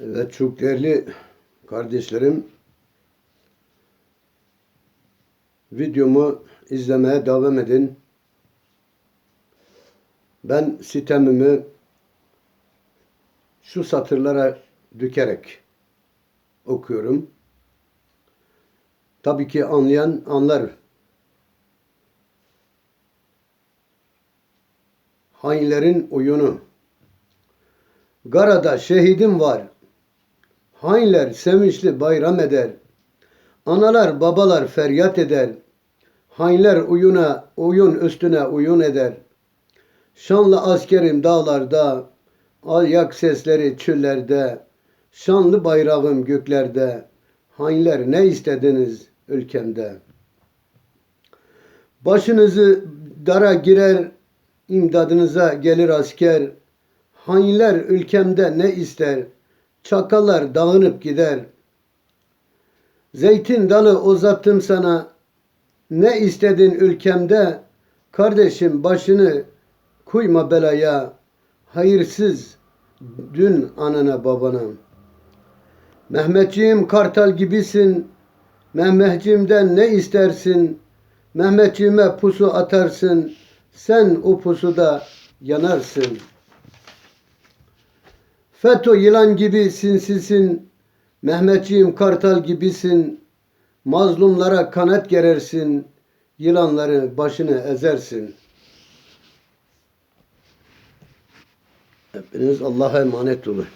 Evet çok değerli kardeşlerim videomu izlemeye devam edin. Ben sitemimi şu satırlara dökerek okuyorum. Tabii ki anlayan anlar. Hainlerin oyunu. Garada şehidim var. Hainler sevinçli bayram eder. Analar babalar feryat eder. Hainler oyuna, oyun üstüne oyun eder. Şanlı askerim dağlarda, ayak sesleri çöllerde, şanlı bayrağım göklerde. Hainler ne istediniz ülkemde? Başınızı dara girer, imdadınıza gelir asker. Hainler ülkemde ne ister? Çakallar dağınıp gider. Zeytin dalı uzattım sana. Ne istedin ülkemde? Kardeşim başını kuyma belaya. Hayırsız dün anana babana. Mehmetciğim kartal gibisin. Mehmetciğimden ne istersin? Mehmetciğime pusu atarsın. Sen o pusuda yanarsın. FETÖ yılan gibi sinsisin. Mehmetciğim kartal gibisin. Mazlumlara kanat gerersin. Yılanları başını ezersin. Hepiniz Allah'a emanet olun.